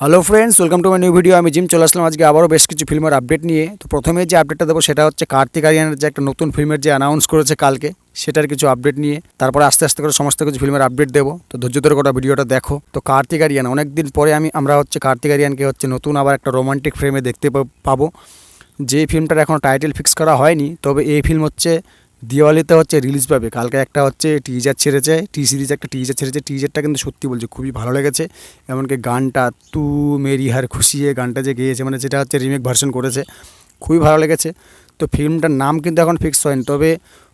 Hello friends welcome to my new video আমি gym চলে আসলাম। আজকে আবারও বেশ কিছু ফিল্মের আপডেট নিয়ে। তো প্রথমে যে আপডেটটা দেবো, সেটা হচ্ছে কার্তিক আরিয়ানের যে একটা নতুন ফিল্মের যে অ্যানাউন্স করেছে কালকে, সেটার কিছু আপডেট নিয়ে। তারপরে আস্তে আস্তে করে সমস্ত কিছু ফিল্মের আপডেট দেবো। তো ধৈর্য ধরে গোটা ভিডিওটা দেখো। তো কার্তিক আরিয়ান, অনেকদিন পরে আমি, আমরা হচ্ছে কার্তিক আরিয়ানকে হচ্ছে নতুন আবার একটা রোমান্টিক ফ্রেমে দেখতে পাবো। যে ফিল্মটার এখনও টাইটেল ফিক্স করা হয়নি, তবে এই ফিল্ম হচ্ছে দিওয়ালিতে হচ্ছে রিলিজ পাবে। কালকে একটা হচ্ছে টিজার ছেড়েছে টি সিরিজ একটা টিজার ছেড়েছে। টিজারটা কিন্তু সত্যি বলছে খুবই ভালো লেগেছে। এমনকি গানটা তু মেরি হার খুশিয়ে গানটা যে গেয়েছে মানে যেটা হচ্ছে রিমেক ভার্সন করেছে, খুবই ভালো লেগেছে। তো ফিল্মটার নাম কিন্তু এখন ফিক্স হয়নি। তবে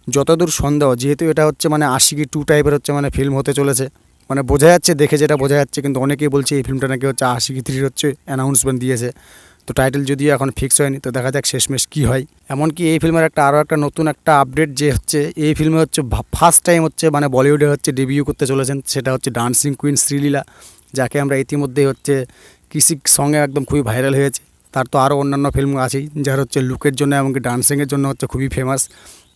যতদূর সন্দেহ, যেহেতু এটা হচ্ছে মানে আশিকি টু টাইপের হচ্ছে মানে ফিল্ম হতে চলেছে মানে বোঝা যাচ্ছে, দেখে যেটা বোঝা যাচ্ছে, কিন্তু অনেকেই বলছে এই ফিল্মটা নাকি হচ্ছে আশিকি থ্রির হচ্ছে অ্যানাউন্সমেন্ট দিয়েছে। তো টাইটেল যদিও এখন ফিক্স হয়নি, তো দেখা যাক শেষমেশ কী হয়। এমনকি এই ফিল্মের একটা, আরও একটা নতুন একটা আপডেট যে হচ্ছে, এই ফিল্মে হচ্ছে ফার্স্ট টাইম হচ্ছে মানে বলিউডে হচ্ছে ডেবিউ করতে চলেছেন, সেটা হচ্ছে ডান্সিং কুইন শ্রীলীলা যাকে আমরা ইতিমধ্যেই হচ্ছে কৃষি সঙ্গে একদম খুবই ভাইরাল হয়েছে। তার তো আরও অন্যান্য ফিল্ম আছেই, যার হচ্ছে লুকের জন্য এমনকি ডান্সিংয়ের জন্য হচ্ছে খুবই ফেমাস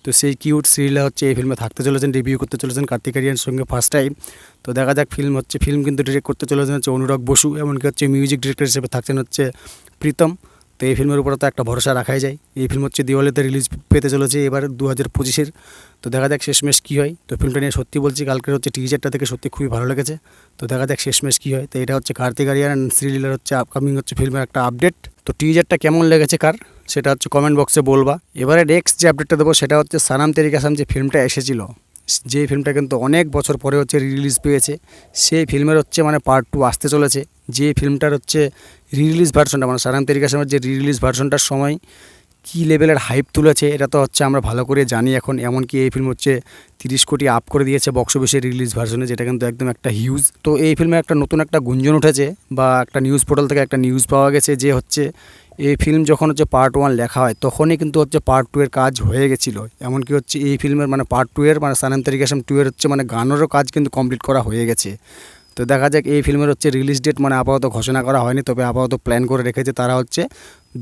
তো সেই কিউট শ্রীলীলা হচ্ছে এই ফিল্মে থাকতে চলেছেন রিভিউ করতে চলেছেন কার্তিক আরিয়ানের সঙ্গে ফার্স্ট টাইম তো দেখা যাক ফিল্ম হচ্ছে ফিল্ম কিন্তু ডিরেক্ট করতে চলেছেন হচ্ছে অনুরাগ বসু, এমনকি হচ্ছে মিউজিক ডিরেক্টর হিসেবে থাকছেন হচ্ছে প্রীতম। তো এই ফিল্মের উপরে তো একটা ভরসা রাখাই যায়। এই ফিল্ম হচ্ছে দিওয়ালিতে রিলিজ পেতে চলেছে এবার দু হাজার পঁচিশের। তো দেখা যাক শেষমেশ কী হয়। তো ফিল্মটা নিয়ে সত্যি বলছি, কালকের হচ্ছে টিজারটা থেকে সত্যি খুবই ভালো লেগেছে। তো দেখা যাক শেষমেশ কী হয়। তো এটা হচ্ছে কার্তিক আরিয়ান শ্রীলীলার হচ্ছে আপকামিং হচ্ছে ফিল্মের একটা আপডেট তো টিজারটা কেমন লেগেছে, কার? সেটা হচ্ছে কমেন্ট বক্সে বলবা। এবারে নেক্সট যে আপডেটটা দেবো সেটা হচ্ছে সানাম তেরিক যে ফিল্মটা এসেছিল, যে ফিল্মটা কিন্তু অনেক বছর পরে হচ্ছে রিলিজ পেয়েছে, সেই ফিল্মের হচ্ছে মানে পার্ট টু আসতে চলেছে। যে ফিল্মটার হচ্ছে রিলিজ ভার্সনটা মানে সানাম তেরিক আসামের যে রিলিজ ভার্সনটার সময় কী লেভেলের হাইপ তুলেছে, এটা তো হচ্ছে আমরা ভালো করে জানি এখন। এমনকি এই ফিল্ম হচ্ছে তিরিশ কোটি আপ করে দিয়েছে বক্স অফিসের রিলিজ ভার্সনে যেটা কিন্তু একদম একটা হিউজ তো এই ফিল্মে একটা নতুন একটা গুঞ্জন উঠেছে বা একটা নিউজ পোর্টাল থেকে একটা নিউজ পাওয়া গেছে যে হচ্ছে এই ফিল্ম যখন হচ্ছে পার্ট ওয়ান লেখা হয়, তখনই কিন্তু হচ্ছে পার্ট টু এর কাজ হয়ে গেছিল। এমনকি হচ্ছে এই ফিল্মের মানে পার্ট টু এর মানে সানাম তেরিকাশাম টু এর হচ্ছে মানে গানেরও কাজ কিন্তু কমপ্লিট করা হয়ে গেছে। তো দেখা যাক, এই ফিল্মের হচ্ছে রিলিজ ডেট মানে আপাতত ঘোষণা করা হয়নি, তবে আপাতত প্ল্যান করে রেখেছে তারা হচ্ছে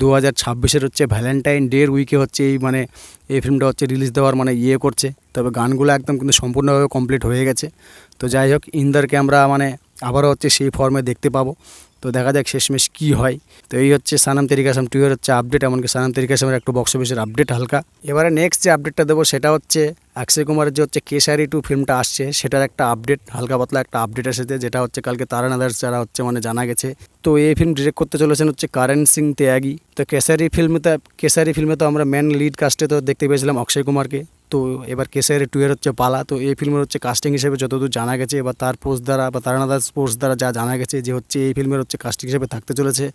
দু হাজার ছাব্বিশের হচ্ছে ভ্যালেন্টাইন ডের উইকে হচ্ছে এই মানে এই ফিল্মটা হচ্ছে রিলিজ দেওয়ার মানে ইয়ে করছে। তবে গানগুলো একদম কিন্তু সম্পূর্ণভাবে কমপ্লিট হয়ে গেছে। তো যাই হোক, ইন্দারকে আমরা মানে আবারও হচ্ছে সেই ফর্মে দেখতে পাবো। তো দেখা যাক শেষমেশ কী হয়। তো এই হচ্ছে সানাম তেরিকাসাম টু এর হচ্ছে আপডেট এমনকি সানাম তেরিকাসামের একটু বক্স অফিসের আপডেট হালকা। এবারে নেক্সট যে আপডেটটা দেবো সেটা হচ্ছে অক্ষয় কুমারের যে হচ্ছে কেশারি টু ফিল্মটা আসছে, সেটার একটা আপডেট হালকা পাতলা একটা আপডেট এসেছে যেটা হচ্ছে কালকে তারানাদার যারা হচ্ছে মানে জানা গেছে। তো এই ফিল্ম ডিরেক্ট করতে চলেছেন হচ্ছে কারেন সিং ত্যাগী। তো কেশারি ফিল্মে তো কেশারি ফিল্মে তো আমরা মেন লিড কাস্টে তো দেখতে পেয়েছিলাম অক্ষয় কুমারকে। তো এবার কেসের টুয়ের হচ্ছে পালা। তো এই ফিল্মের হচ্ছে কাস্টিং হিসেবে যতদূর জানা গেছে, এবার তার পোস্ট দ্বারা বা তারানাদার পোস্ট দ্বারা যা জানা গেছে যে হচ্ছে এই ফিল্মের হচ্ছে কাস্টিং হিসেবে থাকতে চলেছে।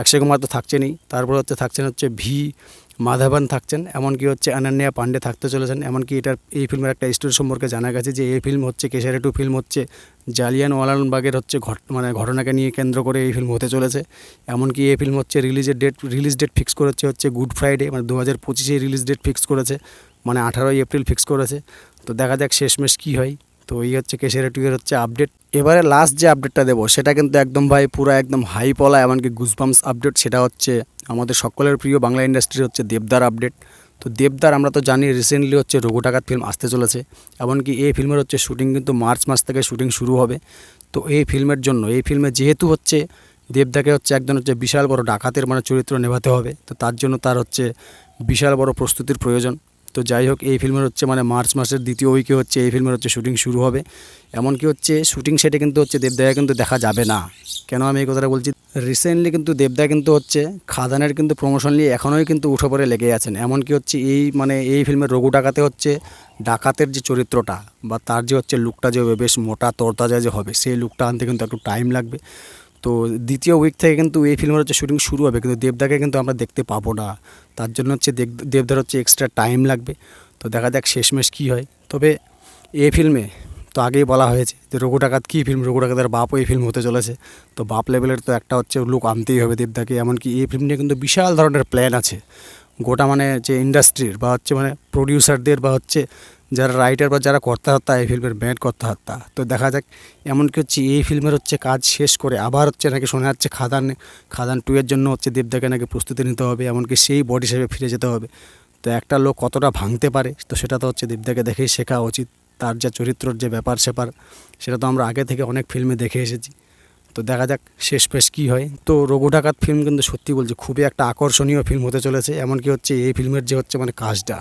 অক্ষয় কুমার তো থাকছেনই। তারপর হচ্ছে থাকছেন হচ্ছে ভি। মাধবন থাকছেন, এমনকি হচ্ছে অনন্যা পান্ডে থাকতে চলেছেন, এমনকি এটার, এই ফিল্মের একটা স্টোরি সম্পর্কে জানা গেছে যে এই ফিল্ম হচ্ছে কেশারে টু ফিল্ম হচ্ছে জালিয়ান ওয়ালানবাগের হচ্ছে ঘট মানে ঘটনাকে নিয়ে কেন্দ্র করে এই ফিল্ম হতে চলেছে। এমনকি এই ফিল্ম হচ্ছে রিলিজের ডেট রিলিজ ডেট ফিক্স করেছে হচ্ছে গুড ফ্রাইডে মানে দু হাজার রিলিজ ডেট ফিক্স করেছে মানে আঠারোই এপ্রিল ফিক্স করেছে। তো দেখা যাক শেষমেশ কী হয়। তো এই হচ্ছে কেশারি টু এর হচ্ছে আপডেট এবারে লাস্ট যে আপডেটটা দেবো, সেটা কিন্তু একদম ভাই পুরো একদম হাই পলা এমনকি গুজবামস আপডেট সেটা হচ্ছে আমাদের সকলের প্রিয় বাংলা ইন্ডাস্ট্রির হচ্ছে দেবদার আপডেট তো দেবদার আমরা তো জানি রিসেন্টলি হচ্ছে রঘু টাকাত ফিল্ম আসতে চলেছে, এমনকি এই ফিল্মের হচ্ছে শুটিং কিন্তু মার্চ মাস থেকে শুটিং শুরু হবে। তো এই ফিল্মের জন্য, এই ফিল্মে যেহেতু হচ্ছে দেবদাকে হচ্ছে একজন হচ্ছে বিশাল বড় ডাকাতের মানে চরিত্র নেভাতে হবে, তো তার জন্য তার হচ্ছে বিশাল বড় প্রস্তুতির প্রয়োজন। তো যাই হোক, এই ফিল্মের হচ্ছে মানে মার্চ মাসের দ্বিতীয় উইকে হচ্ছে এই ফিল্মের হচ্ছে শুটিং শুরু হবে। এমনকি হচ্ছে শুটিং সেটে কিন্তু হচ্ছে দেবদাকে কিন্তু দেখা যাবে না। কেন আমি এই কথাটা বলছি? রিসেন্টলি কিন্তু দেবদা কিন্তু হচ্ছে খাদানের কিন্তু প্রমোশন নিয়ে এখনোই কিন্তু উঠে পড়ে লেগে আছেন। এমনকি হচ্ছে এই মানে এই ফিল্মের রঘু ডাকাতে হচ্ছে ডাকাতের যে চরিত্রটা বা তার যে হচ্ছে লুকটা যে হবে, বেশ মোটা তরতাজা যে হবে, সেই লুকটা আনতে কিন্তু একটু টাইম লাগবে। তো দ্বিতীয় উইক থেকে কিন্তু এই ফিল্মের হচ্ছে শুটিং শুরু হবে, কিন্তু দেবদাকে কিন্তু আমরা দেখতে পাবো না। তার জন্য হচ্ছে দেব- দেবদার হচ্ছে এক্সট্রা টাইম লাগবে। তো দেখা যাক শেষমেশ কী হয়। তবে এই ফিল্মে তো আগেই বলা হয়েছে যে রঘু ডাকাত কী ফিল্ম রঘু ডাকাতের বাপও এই ফিল্ম হতে চলেছে। তো বাপ লেভেলের তো একটা হচ্ছে লুক আনতেই হবে দেবদাকে, এমনকি এই ফিল্ম নিয়ে কিন্তু বিশাল ধরনের প্ল্যান আছে। গোটা মানে যে ইন্ডাস্ট্রির বা হচ্ছে মানে প্রডিউসারদের বা হচ্ছে যারা রাইটার বা যারা কর্তা হত্যা এই ফিল্মের ব্যান্ড কর্তা হত্যা তো দেখা যাক এমনকি হচ্ছে, এই ফিল্মের হচ্ছে কাজ শেষ করে আবার হচ্ছে নাকি শোনা যাচ্ছে খাদান খাদান টু এর জন্য হচ্ছে দেবদাকে নাকি প্রস্তুতি নিতে হবে এমনকি সেই বডি হিসেবে ফিরে যেতে হবে। তো একটা লোক কতটা ভাঙতে পারে, তো সেটা তো হচ্ছে দেবদাকে দেখেই শেখা উচিত, তার যা চরিত্রর যে ব্যাপার স্যাপার সেটা তো আমরা আগে থেকে অনেক ফিল্মে দেখে এসেছি। তো দেখা যাক, শেষ পেশ কী হয়। তো রঘু ডাকাত ফিল্ম কিন্তু সত্যি বলছি, খুবই একটা আকর্ষণীয় ফিল্ম হতে চলেছে এমনকি হচ্ছে, এই ফিল্মের যে হচ্ছে মানে কাজটা।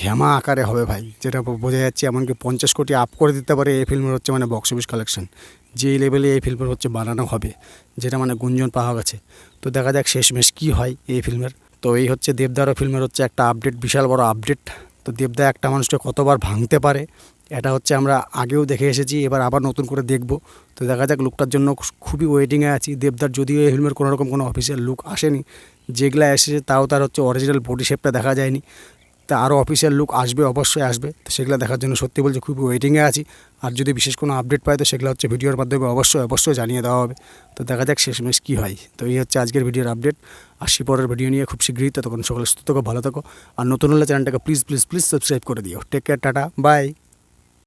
ঘ্যামা আকারে হবে ভাই। যেটা বোঝা যাচ্ছে এমনকি পঞ্চাশ কোটি আপ করে দিতে পারে এই ফিল্মের হচ্ছে মানে বক্স অফিস কালেকশন যেই লেভেলে এই ফিল্মের হচ্ছে বানানো হবে, যেটা মানে গুঞ্জন পাওয়া গেছে। তো দেখা যাক শেষমেশ কী হয় এই ফিল্মের তো এই হচ্ছে দেবদারও ফিল্মের হচ্ছে একটা আপডেট বিশাল বড় আপডেট তো দেবদা একটা মানুষকে কতবার ভাঙতে পারে, এটা হচ্ছে আমরা আগেও দেখে এসেছি, এবার আবার নতুন করে দেখব। তো দেখা যাক লুকটার জন্য খুবই ওয়েটিংয়ে আছি। দেবদার যদিও এই ফিল্মের কোনো রকম কোনো অফিসিয়াল লুক আসেনি, যেগুলো এসেছে তাও তার হচ্ছে অরিজিনাল বডি শেপটা দেখা যায়নি। তা আরও অফিসিয়াল লুক আসবে, অবশ্যই আসবে। তো সেগুলো দেখার জন্য সত্যি বলছে খুব ওয়েটিংয়ে আছি। আর যদি বিশেষ কোনো আপডেট পাই তো সেগুলো হচ্ছে ভিডিওর মাধ্যমে অবশ্যই অবশ্যই জানিয়ে দেওয়া হবে। তো দেখা যাক শেষমেশ কী হয়। তো এই হচ্ছে আজকের ভিডিওর আপডেট আসি পরের ভিডিও নিয়ে খুব শীঘ্রই। তখন সকলে সুস্থ থাকো, ভালো থাকো। আর নতুন হলে চ্যানেলটাকে প্লিজ প্লিজ প্লিজ সাবস্ক্রাইব করে দিও। Take care tata bye